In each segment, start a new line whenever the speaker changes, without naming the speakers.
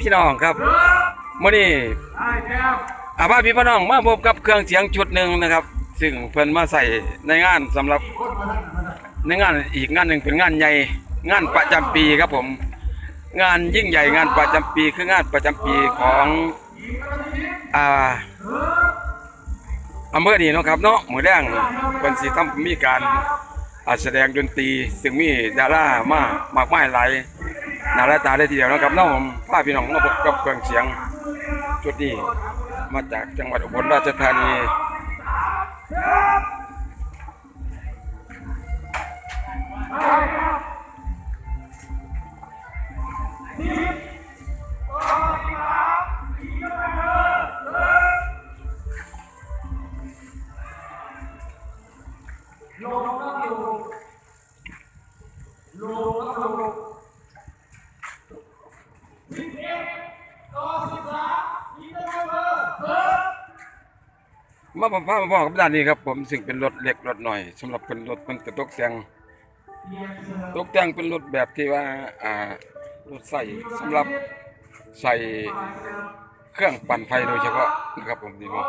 พี่น้องครับมื่อนี้อาบ้าพี่พี่น้องมาพบกับเครื่องเสียงชุดหนึ่งนะครับ ซึ่งเพิ่นมาใส่ในงานสำหรับในงานอีกงานหนึ่งเป็นงานใหญ่งานประจำปีครับผม งานยิ่งใหญ่งานประจำปีคืองานประจำปีของอ่าอำเภอนี้เนาะครับเนาะหมือแดงเพิ่นสิทำมีการอ่าแสดงดนตรี ซึ่งมีดารามา มากมายหลาย หนาและตาได้ทีเดียวนะครับน้องผมพาพี่น้องมาพบกับเครื่องเสียงชุดนี้มาจากจังหวัดอุบลราชธานี มาพบพามาบอกกับด้านนี้ครับ ผมซึ่งเป็นรถเล็กรถหน่อยสำหรับเป็นรถมันกระตกเสียงตกแต่งเป็นรถแบบที่ว่าอ่ารถใส่สำหรับใส่เครื่องปั่นไฟโดยเฉพาะนะครับผมดีมาก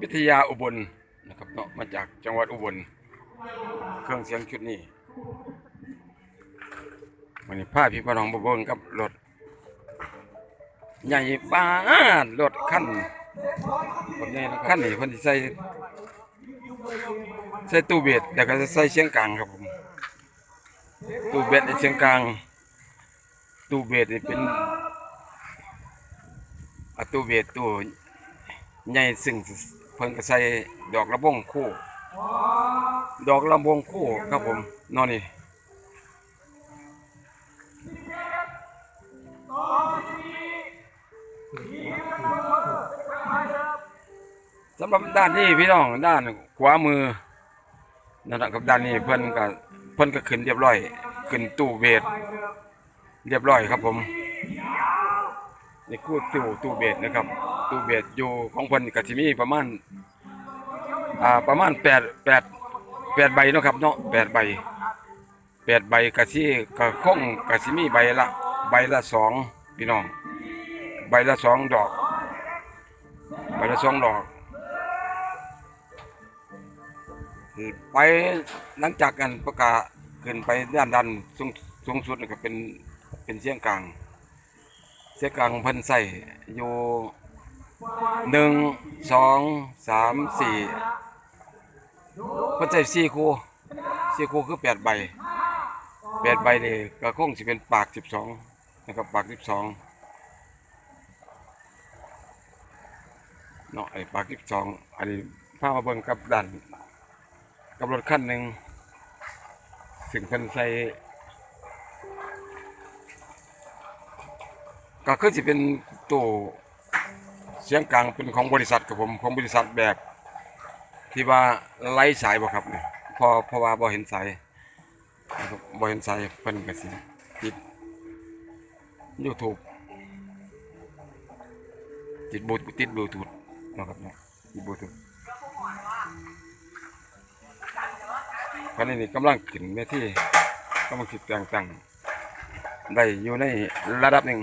วิทยาอุบลนะครับเนาะมาจากจังหวัดอุบล เครื่องเสียงชุดนี้วันนี้พาพี่พี่น้องมาเบิ่งกับรถใหญ่บ้านรถคันรถใหญ่คันนี้เพิ่นสิใส่ใส่ตู้เบสแล้วก็จะใส่เสียงกลางครับผมตู้เบสในเสียงกลางตู้เบสนี่เป็นอะตู้เบสตู้ใหญ่ซึ่งเพิ่นก็ใส่ดอกระบงคู่ ดอกลำวงคู่ครับผมนอนนี่สำหรับด้านนี้พี่น้องด้านขวามือนะครับด้านนี้เพิ่นก็เพิ่นก็ขึ้นเรียบร้อย ขึ้นตู้เบสเรียบร้อยครับผมนี่คู่ตู้ตู้เบสนะครับ ตู้เบสอยู่ของเพิ่นก็สิมีประมาณอ่าประมาณแปดแปด แปดใบเนาะครับเนาะแปดใบแปดใบกะสิกะคงกะสิมีใบละ ใบละสองพี่น้อง ใบละสองดอก ใบละสองดอกไปหลังจากกันประกาศขึ้นไปด้านดันสูงสูงสุดก็เป็นเป็นเสียงกลาง เสียงกลางเพิ่นใส่อยู่หนึ่งสองสามสี่ เพิ่นใส่สี่คู่สี่คู่คือแปดใบแปดใบนี่ก็คงสิเป็นปากสิบสองนะครับปากสิบสองเนาะไอ้ปากสิบสองอันนี้พามาเบิ่งกับดันกับรถคันหนึ่งถึงเพิ่นใส่ก็คือสิเป็นตู้เสียงกลางเป็นของบริษัทกับผมของบริษัทแบบ ที่ว่าไล่สายบ่ครับเนี่ยพอเพราะว่าบ่เห็นสายบ่เห็นสายเพิ่นก็สิติด YouTube ติดบลูทูธติดบลูทูธนะครับเนาะติดบลูทูธตอนนี้กำลังขึ้นเวทีกำลังติดแต่งตั้งได้อยู่ในระดับหนึ่ง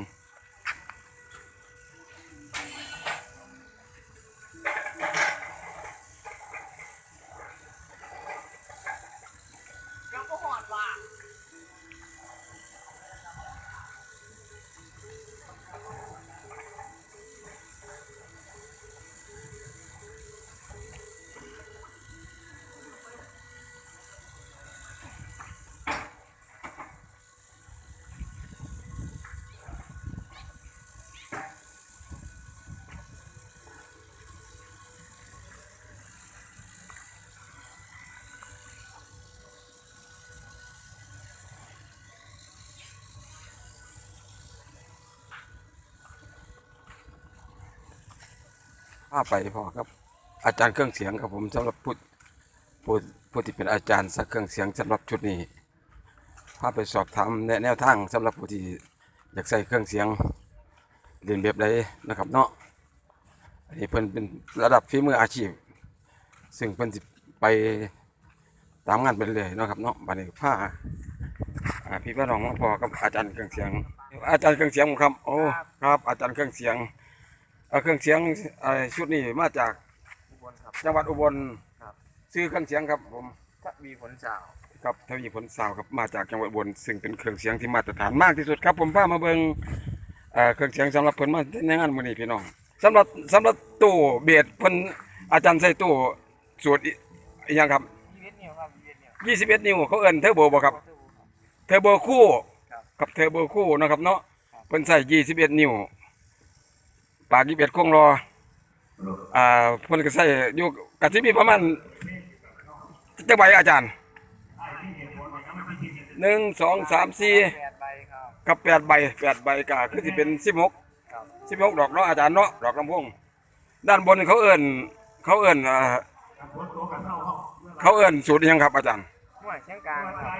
พาไปพอครับ อาจารย์เครื่องเสียงครับผมสำหรับผู้ผู้ผู้ที่เป็นอาจารย์สักเครื่องเสียงสำหรับชุดนี้พาไปสอบถามแนแนวทางสำหรับผู้ที่อยากใส่เครื่องเสียงเรียนแบบใดนะครับเนาะอันนี้เพิ่นเป็นระดับฝีมืออาชีพ ซึ่งเพิ่นสิไปตามงานไปเรื่อยนะครับเนาะบัดนี้ผ้าพี่พี่น้องมาพอกับอาจารย์เครื่องเสียง อาจารย์เครื่องเสียงครับ โอ้ครับ อาจารย์เครื่องเสียง เอ่อเครื่องเสียงเอ่อชุดนี้มาจาก
อุบลครับ
จังหวัดอุบล
ครับ
ซื้อเครื่องเสียงครับผม
ถ้ามีผลสาว
ครับทวีผลสาวครับมาจากจังหวัดอุบลซึ่งเป็นเครื่องเสียงที่มาตรฐานมากที่สุดครับ ผมพามาเบิ่งเอ่อเครื่องเสียงสำหรับเพิ่นมาในงานมื้อนี้พี่น้องสำหรับสำหรับตู้เบสเพิ่นอาจารย์ใส่ตู้สูตรอิอิหยังครับ
ยี่สิบนิ้วครับยี่สิบนิ้ว
21 นิ้วเขาเอิ้นเทอร์โบบ่ครับ เทอร์โบคู่
ครับ
กับเทอร์โบคู่นะครับเนาะเพิ่นใส่21 นิ้ว ปาก21คงรอ อ่าเพิ่นก็ใส่อยู่ก็สิมีประมาณจักใบอาจารย์หนึ่งสองสามสี่
แปดใบครับ
กับแปดใบแปดใบก็คือสิเป็นสิบหก
ครับ
สิบหกดอกเนาะอาจารย์เนาะดอกลำโพงด้านบนเขาเอิ้นเขาเอิ้นอ่าเขาเอิ้นสูตรอิหยังครับ อาจารย์
ห่วยเชียงกลางครับ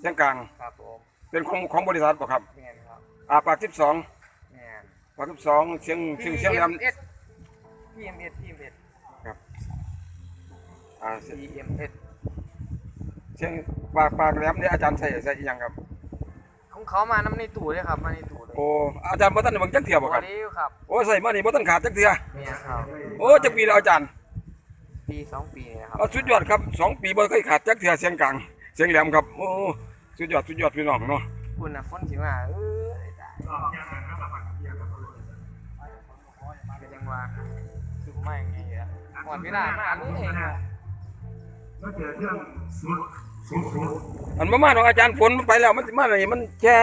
เชียงกลาง
ครับผม
เป็นของของบริษัทบ่ครับ
แมนครับ
อ่าปากสิบสอง
แมน
ปากสิบสองเชียงเชียงเชียงแหลม
PMS PMS PMS
อ่า
PMS
เชียงปากปากแหลมเนี่ยอาจารย์ใส่ใส่อิหยังครับ
ของเขามาน้ำในตู้เลยครับ มาในตู้เลย
โอ้อาจารย์บ่ทันได้เบิ่งจักเทื่อบ่ครับ
วันนี้ครับ
โอ้ใส่มานี่บ่ทันขาดจักเทื่อ
แมนครับ
โอ้จักปีแล้วอาจารย์
ปีสองปีนะครับ
เอาสุดยอดครับสองปีบ่เคยขาดจักเทื่อเสียงกลางเสียงแหลมครับโอ้สุดยอดสุดยอดพี่น้องเนาะ
คุณน่ะฝนสิมาเอ้ย หมดเวลามากเลยเองอะ
อันบ่มาดอกอาจารย์ฝนมันไปแล้วมันสิมาไหนมันแค่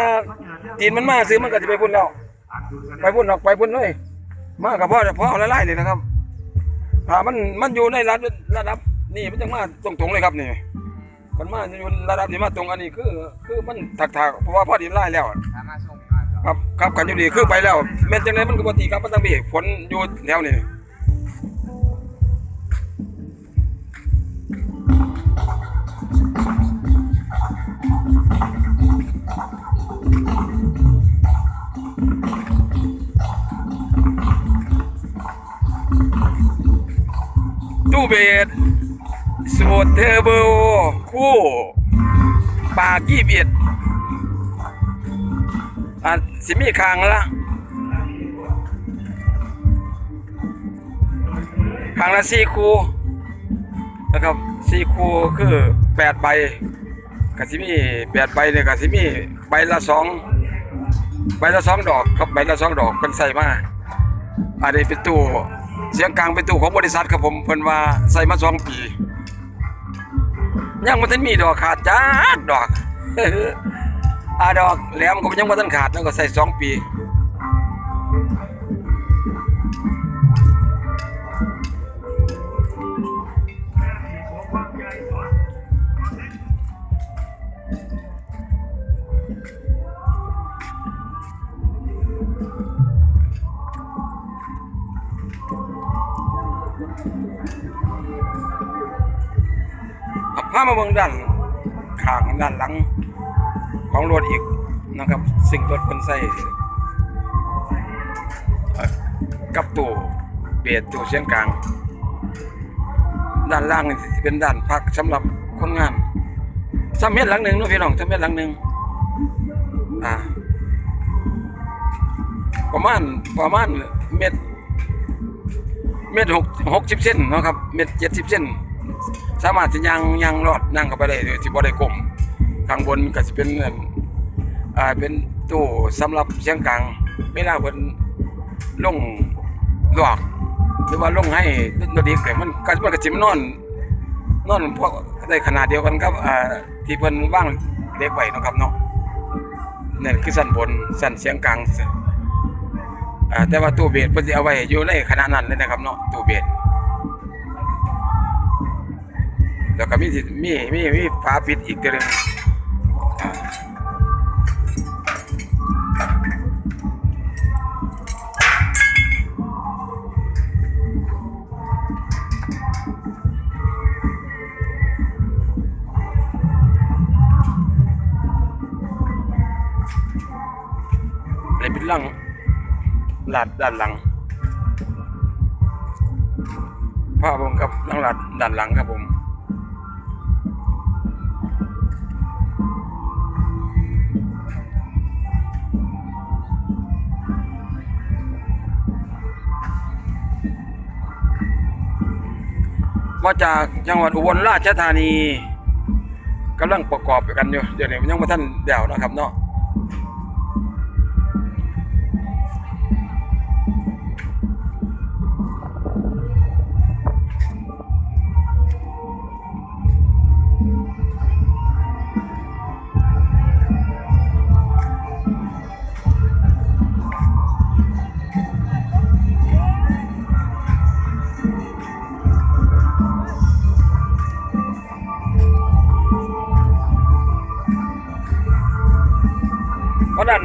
ตีนมันมาซื้อมันก็สิไปพุ่นแล้ว ไปพุ่นออกไปพุ่นเลย มากับพ่อพ่อเอาละลายเลยนะครับถ้ามันมันอยู่ในระดับระดับนี่มันจังมาตรงๆเลยครับนี่มันมาอยู่ระดับที่มาตรงอันนี้คือคือมันถักๆเพราะว่าพ่อดินไล่แล้ว
สามารถส่งมาครับ
ครับครับกันอยู่ดีคือไปแล้วแม่นจังไดมันก็บ่ตีครับมันต้องมีฝนอยู่แถวนี้ เบสสูตรเทอร์โบคู่ปากยี่สิบเอ็ดอะสิมีคางละคางละสี่คูนะครับสี่คูคือแปดใบกสิมีแปดใบเนี่ยกสิมีใบละสองใบละสองดอกครับใบละสองดอกเป็นใส่มาอันนี้เป็นตู้ เสียงกลางเป็นตู้ของบริษัทครับผมเพิ่นว่าใส่มาสองปี ยังมันทันมีดอกขาดจ้าดอกอาดอกแหลมก็ยังบ่ทันขาดนั่นก็ใส่สองปี เอามาเบิ่งด้านข้างด้านหลังของรถอีกนะครับ สิ่งรถคนใส่กับตู้เบียดตู้เสียงกลาง ด้านล่างนี่เป็นด้านพักสำหรับคนงานซ้ำเม็ดหลังหนึ่งนะพี่น้องซ้ำเม็ดหลังหนึ่งอ่าประมาณประมาณเม็ดเม็ดหกหกสิบเซนนะครับเม็ดเจ็ดสิบเซน สามารถจะยังยังรอดนั่งเข้าไปได้โดยที่บ่ได้กลมข้างบนก็จะเป็นเอ่าเป็นตู้สำหรับเสียงกลางเวลาเพิ่นลงหลอกหรือว่าลงให้ดนตรีแต่มันก็มันก็สิมนอนนอนพวกได้ขนาดเดียวกันกับอ่าที่เพิ่นวางเล็กไว้นะครับเนาะนั่นคือสั้นบนสั้นเสียงกลางอ่าแต่ว่าตู้เบสเพิ่นสิเอาไว้อยู่ในขนาดนั้นเลยนะครับเนาะตู้เบส แล้วก็มีมีมีมีฝาปิดอีกตัวนึงอะไรเป็นหลังลาดด้านหลังภาพผมครับด้านหลังด้านหลังครับผม มาจากจังหวัดอุบลราชธานีกำลังประกอบกันอยู่เดี๋ยวนี้ยังไม่ท่านเดี่ยวนะครับเนาะ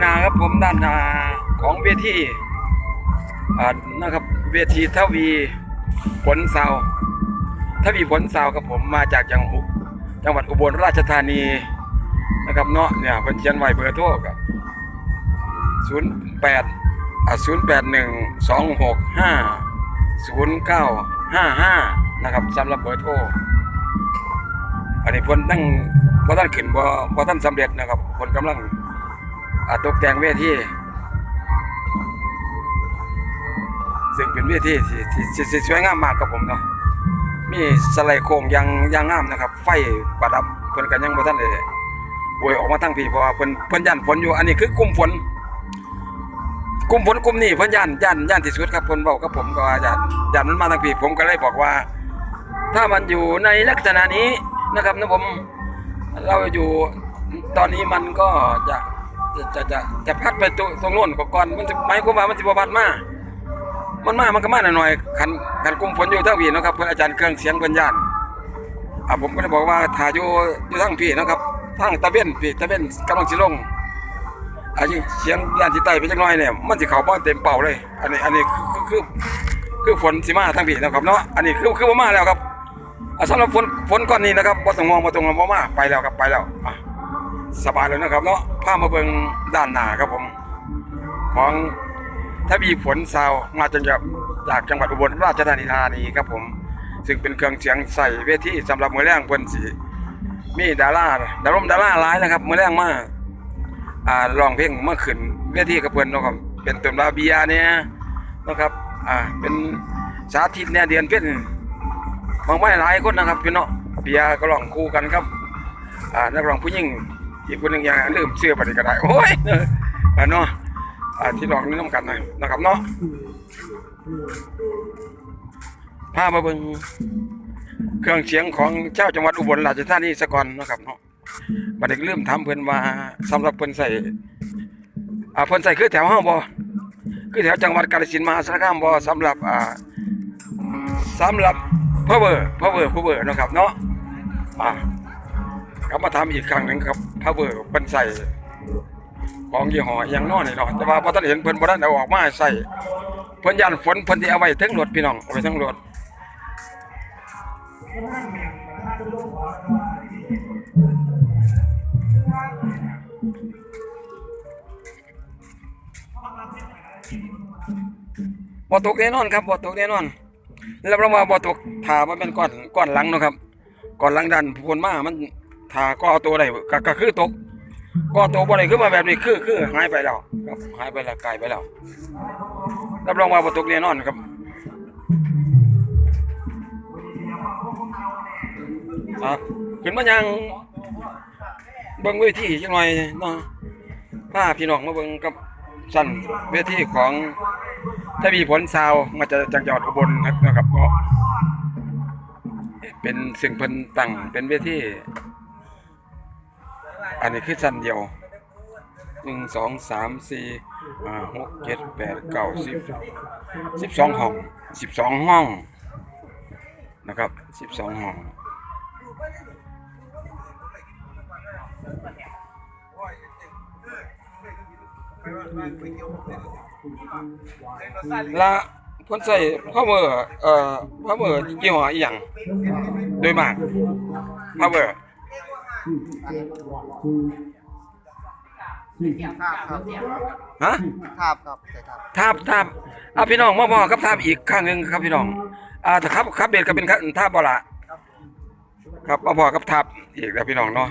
นหน้าครับผมด้านหน้าของเวทีนะครับเวทีทวีผลเสาทวีผลเสาครับผมมาจากจังหวัดจังหวัดอุบลราชธานีนะครับเนาะเนี่ยเพิ่นเขียนไวเบอร์โทรกับ08อ่า0812650955นะครับสำหรับเบอร์โทรอันนี้เพิ่นตั้งบ่ทันขึ้นบ่บ่ทันสำเร็จนะครับเพิ่นกำลัง ตกแต่งเวทีซึ่งเป็นเวทีที่ที่ที่ที่สวยงามมากครับผมเนาะมีสไลด์โค้งย่างย่างงามนะครับ ไฟประดับเพิ่นก็ยังบ่ทันได้อวยออกมาทั้งปีเพราะว่าเพิ่นเพิ่นย่านฝนอยู่อันนี้คือกลุ่มฝนกลุ่มฝนกลุ่มนี้เพิ่นย่านย่านย่านที่สุดครับเพิ่นเว้ากับผมก็ว่าย่านย่านมันมาทั้งปีผมก็เลยบอกว่า ถ้ามันอยู่ในลักษณะนี้นะครับนะผมเราอยู่ตอนนี้มันก็จะ จะจะจะจะพัดไปตรงตรงโน้นก่อนมันจะหมายความามันจะบ่พัดมามันมามันก็มาหน่อยๆคันคันกลุ่มฝนอยู่ทั้งพี่นะครับเพื่อนอาจารย์เครื่องเสียงเพิ่นย่านอะผมก็เลยบอกว่าถ้าอยู่อยู่ทั้งพี่นะครับทั้งตะเวนพี่ตะเวนกำลังสิลงอันนี้เสียงย่านที่ใต้ไปจักหน่อยเนี่ยมันสิเข้าบ่เต็มเป่าเลย อันนี้อันนี้คือคือคือฝนสิมาทั้งพี่นะครับเนาะอันนี้คือคือบ่มาแล้วครับอะสำหรับฝนฝนก้อนนี้นะครับบ่ต้องมองบ่ต้องมองมาไปแล้วครับไปแล้วอะ สบายแล้วนะครับเนาะพามาเบิงด้านหน้าครับผม ของทวีฝนซาวมาจากจากจังหวัดอุบลราชธานีธานีครับผม ซึ่งเป็นเครื่องเสียงใส่เวทีสำหรับมือแรงเพิ่นสิมีดาราดารมดาราหลายนะครับมือแรงมาอ่าร้องเพลงเมาขึ้นเวทีกับเพิ่อนนะครับเป็นต้นบาเบียเนี่ยนะครับอ่าเป็นสาธิตเนี่ยเดือนเพ็ญบางไม่หลายคนนะครับพี่เนาะเบียก็ร้องคู่กันครับอ่านักร้องผู้หญิง อีกคนหนึ่งอย่างลืมเสื้อไปก็ได้โอ้ยเนาะที่รองนี่น้ำกันหน่อยนะครับเนาะพามาเบิ่งเครื่องเสียงของเจ้าจังหวัดอุบลราชธานีสะก่อนนะครับเนาะบัดนี้ลืมถามเพิ่นว่าสำหรับเพิ่นใส่อ่าเพิ่นใส่คือแถวเฮาบ่คือแถวจังหวัดกาฬสินธุ์มหาสารคามบ่สำหรับอ่าสำหรับพาวเวอร์พาวเวอร์พาวเวอร์นะครับเนาะอ่า กลับมาทำอีกครั้งหนึ่งครับพาวเวอร์เป็นใส่ของยี่ห้ออหยังนอนี่เนาะแต่ว่าพอท่านเห็นเพิ่นบ่ทันเอาออกมาใส่เพิ่นย่านฝนเพิ่นสิเอาไว้ทั้งรถพี่น้องเอาไว้ทั้งรถบ่ตกแน่นอนครับบ่ตกแน่นอน แล้วเรามาบ่ตกถามันเป็นก้อนก้อนหลังเนาะครับก้อนหลังดันพวนมามัน ถาก็เอาตัวได้ก็ก็คือตกก็ตัวบ่ได้ขึ้นมาแบบนี้คือคือหายไปแล้วครับหายไปแล้วไกลไปแล้วรับรองว่าบ่ตกแน่นอนครับอะขึ้นมายังเบิ่งเวทีจังหน่อยเนาะพาพี่น้องมาเบิ่งกับสั่นเวทีของถ้ามีผลซาวมาจากจังหวัดอุบลนะครับก็เป็นสิ่งเพิ่นตั้งเป็นเวที อันนี้คือชั้นเดียวหนึ่งสองสามสี่ห้าหกเจ็ดแปดเก้าสิบสิบสองห้องสิบสองห้องนะครับสิบสองห้องละเพิ่นใส่พาวเวอเอ่อพาวเวอร์ยี่ห้ออีหยังโดยมากพาวเวอ ร์
ครับครับ
ฮะ
ครับครับใช่ครับ
ทาบทาบเอาพี่น้องมาบอครับทาบอีกครั้งหนึ่งครับพี่น้องอ่าถ้าครับครับเบสก็เป็นท่าบ่ละ
ครับ
ครับมาพอกับทับอีกแล้วพี่น้องเนาะ